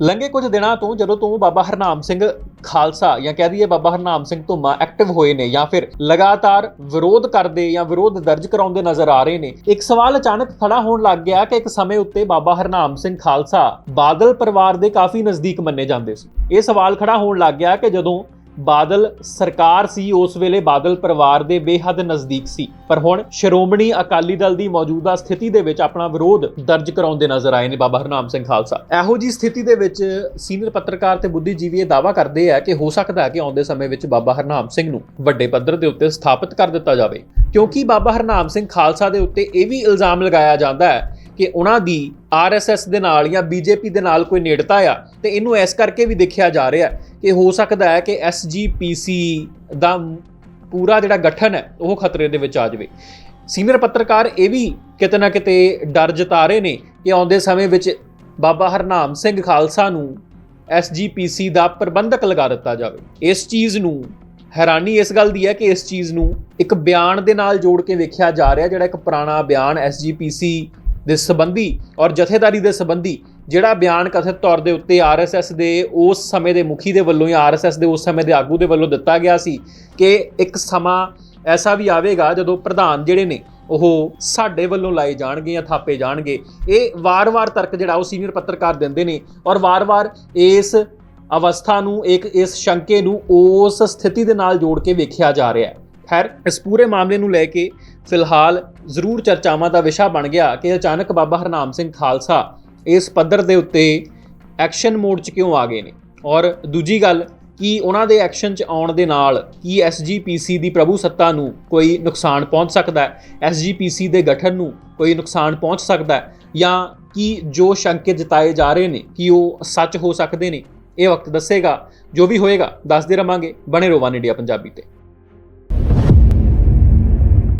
ਲੰਘੇ ਕੁਝ ਦਿਨਾਂ ਤੋਂ ਜਦੋਂ ਤੋਂ ਬਾਬਾ ਹਰਨਾਮ ਸਿੰਘ ਖਾਲਸਾ ਜਾਂ ਕਹਿ ਦਈਏ ਬਾਬਾ ਹਰਨਾਮ ਸਿੰਘ ਧੁੰਮਾ ਐਕਟਿਵ ਹੋਏ ਨੇ ਜਾਂ ਫਿਰ ਲਗਾਤਾਰ ਵਿਰੋਧ ਕਰਦੇ ਜਾਂ ਵਿਰੋਧ ਦਰਜ ਕਰਾਉਂਦੇ ਨਜ਼ਰ ਆ ਰਹੇ ਨੇ, ਇੱਕ ਸਵਾਲ ਅਚਾਨਕ ਖੜਾ ਹੋਣ ਲੱਗ ਗਿਆ ਕਿ ਇੱਕ ਸਮੇਂ ਉੱਤੇ ਬਾਬਾ ਹਰਨਾਮ ਸਿੰਘ ਖਾਲਸਾ ਬਾਦਲ ਪਰਿਵਾਰ ਦੇ ਕਾਫੀ ਨਜ਼ਦੀਕ ਮੰਨੇ ਜਾਂਦੇ ਸੀ। ਇਹ ਸਵਾਲ ਖੜਾ ਹੋਣ ਲੱਗ ਗਿਆ ਕਿ ਜਦੋਂ ਬਾਦਲ ਸਰਕਾਰ ਸੀ, ਉਸ ਵੇਲੇ ਬਾਦਲ ਪਰਿਵਾਰ ਦੇ ਬੇਹੱਦ ਨਜ਼ਦੀਕ ਸੀ। ਪਰ ਹੁਣ ਸ਼੍ਰੋਮਣੀ ਅਕਾਲੀ ਦਲ ਦੀ ਮੌਜੂਦਾ ਸਥਿਤੀ ਦੇ ਵਿੱਚ ਆਪਣਾ ਵਿਰੋਧ ਦਰਜ ਕਰਾਉਂਦੇ ਨਜ਼ਰ ਆਏ ਨੇ ਬਾਬਾ ਹਰਨਾਮ ਸਿੰਘ ਖਾਲਸਾ। ਇਹੋ ਜੀ ਸਥਿਤੀ ਦੇ ਵਿੱਚ ਸੀਨੀਅਰ ਪੱਤਰਕਾਰ ਤੇ ਬੁੱਧੀਜੀਵੀ ਇਹ ਦਾਵਾ ਕਰਦੇ ਆ ਕਿ ਹੋ ਸਕਦਾ ਹੈ ਕਿ ਆਉਂਦੇ ਸਮੇਂ ਵਿੱਚ ਬਾਬਾ ਹਰਨਾਮ ਸਿੰਘ ਨੂੰ ਵੱਡੇ ਪੱਧਰ ਦੇ ਉੱਤੇ ਸਥਾਪਿਤ ਕਰ ਦਿੱਤਾ ਜਾਵੇ। ਕਿਉਂਕਿ ਬਾਬਾ ਹਰਨਾਮ ਸਿੰਘ ਖਾਲਸਾ ਦੇ ਉੱਤੇ ਇਹ ਵੀ ਇਲਜ਼ਾਮ ਲਗਾਇਆ ਜਾਂਦਾ ਹੈ ਕਿ ਉਹਨਾਂ ਦੀ ਆਰਐਸਐਸ ਦੇ ਨਾਲ ਜਾਂ ਬੀਜੇਪੀ ਦੇ ਨਾਲ ਕੋਈ ਨੇੜਤਾ ਆ ਤੇ ਇਹਨੂੰ ਇਸ ਕਰਕੇ ਵੀ ਦੇਖਿਆ ਜਾ ਰਿਹਾ ਕਿ ਹੋ ਸਕਦਾ ਹੈ ਕਿ ਐਸਜੀਪੀਸੀ ਦਾ ਪੂਰਾ ਜਿਹੜਾ ਗਠਨ ਹੈ, ਉਹ ਖਤਰੇ ਦੇ ਵਿੱਚ ਆ ਜਾਵੇ। ਸੀਨੀਅਰ ਪੱਤਰਕਾਰ ਇਹ ਵੀ ਕਿਤੇ ਨਾ ਕਿਤੇ ਡਰ ਜਤਾ ਰਹੇ ਨੇ ਕਿ ਆਉਂਦੇ ਸਮੇਂ ਵਿੱਚ ਬਾਬਾ ਹਰਨਾਮ ਸਿੰਘ ਖਾਲਸਾ ਨੂੰ ਐਸਜੀਪੀਸੀ ਦਾ ਪ੍ਰਬੰਧਕ ਲਗਾ ਦਿੱਤਾ ਜਾਵੇ। ਇਸ ਚੀਜ਼ ਨੂੰ ਹੈਰਾਨੀ ਇਸ ਗੱਲ ਦੀ ਹੈ ਕਿ ਇਸ ਚੀਜ਼ ਨੂੰ ਇੱਕ ਬਿਆਨ ਦੇ ਨਾਲ ਜੋੜ ਕੇ ਵੇਖਿਆ ਜਾ ਰਿਹਾ, ਜਿਹੜਾ ਇੱਕ ਪੁਰਾਣਾ ਬਿਆਨ ਐਸਜੀਪੀਸੀ ਦੇ ਸੰਬੰਧੀ ਔਰ ਜਥੇਦਾਰੀ ਦੇ ਸੰਬੰਧੀ ਜਿਹੜਾ ਬਿਆਨ ਕਥਿਤ ਤੌਰ ਦੇ ਉੱਤੇ ਆਰਐਸਐਸ ਦੇ ਉਸ ਸਮੇਂ ਦੇ ਮੁਖੀ ਦੇ ਵੱਲੋਂ ਜਾਂ ਆਰਐਸਐਸ ਦੇ ਉਸ ਸਮੇਂ ਦੇ ਆਗੂ ਦੇ ਵੱਲੋਂ ਦਿੱਤਾ ਗਿਆ ਸੀ ਕਿ ਇੱਕ ਸਮਾਂ ਐਸਾ ਵੀ ਆਵੇਗਾ ਜਦੋਂ ਪ੍ਰਧਾਨ ਜਿਹੜੇ ਨੇ ਉਹ ਸਾਡੇ ਵੱਲੋਂ ਲਾਏ ਜਾਣਗੇ ਜਾਂ ਥਾਪੇ ਜਾਣਗੇ। ਇਹ ਵਾਰ-ਵਾਰ ਤਰਕ ਜਿਹੜਾ ਉਹ ਸੀਨੀਅਰ ਪੱਤਰਕਾਰ ਦਿੰਦੇ ਨੇ ਔਰ ਵਾਰ-ਵਾਰ ਇਸ ਅਵਸਥਾ ਨੂੰ, ਇੱਕ ਇਸ ਸ਼ੰਕੇ ਨੂੰ ਉਸ ਸਥਿਤੀ ਦੇ ਨਾਲ ਜੋੜ ਕੇ ਵੇਖਿਆ ਜਾ ਰਿਹਾ ਹੈ। ਖੈਰ, ਇਸ ਪੂਰੇ ਮਾਮਲੇ ਨੂੰ ਲੈ ਕੇ ਫਿਲਹਾਲ ਜ਼ਰੂਰ ਚਰਚਾਵਾਂ ਦਾ ਵਿਸ਼ਾ ਬਣ ਗਿਆ ਕਿ ਅਚਾਨਕ ਬਾਬਾ ਹਰਨਾਮ ਸਿੰਘ ਖਾਲਸਾ ਇਸ ਪੱਧਰ ਦੇ ਉੱਤੇ ਐਕਸ਼ਨ ਮੋਡ 'ਚ ਕਿਉਂ ਆ ਗਏ ਨੇ? ਔਰ ਦੂਜੀ ਗੱਲ, ਕਿ ਉਹਨਾਂ ਦੇ ਐਕਸ਼ਨ 'ਚ ਆਉਣ ਦੇ ਨਾਲ ਕੀ ਐਸਜੀਪੀਸੀ ਦੀ ਪ੍ਰਭੂ ਸੱਤਾ ਨੂੰ ਕੋਈ ਨੁਕਸਾਨ ਪਹੁੰਚ ਸਕਦਾ ਹੈ? ਐਸਜੀਪੀਸੀ ਦੇ ਗਠਨ ਨੂੰ ਕੋਈ ਨੁਕਸਾਨ ਪਹੁੰਚ ਸਕਦਾ ਹੈ? ਜਾਂ ਕੀ ਜੋ ਸ਼ੰਕੇ ਜਤਾਏ ਜਾ ਰਹੇ ਨੇ, ਕਿ ਉਹ ਸੱਚ ਹੋ ਸਕਦੇ ਨੇ? ਇਹ ਵਕਤ ਦੱਸੇਗਾ, ਜੋ ਵੀ ਹੋਏਗਾ, ਦੱਸਦੇ ਰਵਾਂਗੇ। ਬਣੇ ਰਹੋ ਵਨ ਇੰਡੀਆ ਪੰਜਾਬੀ ਤੇ।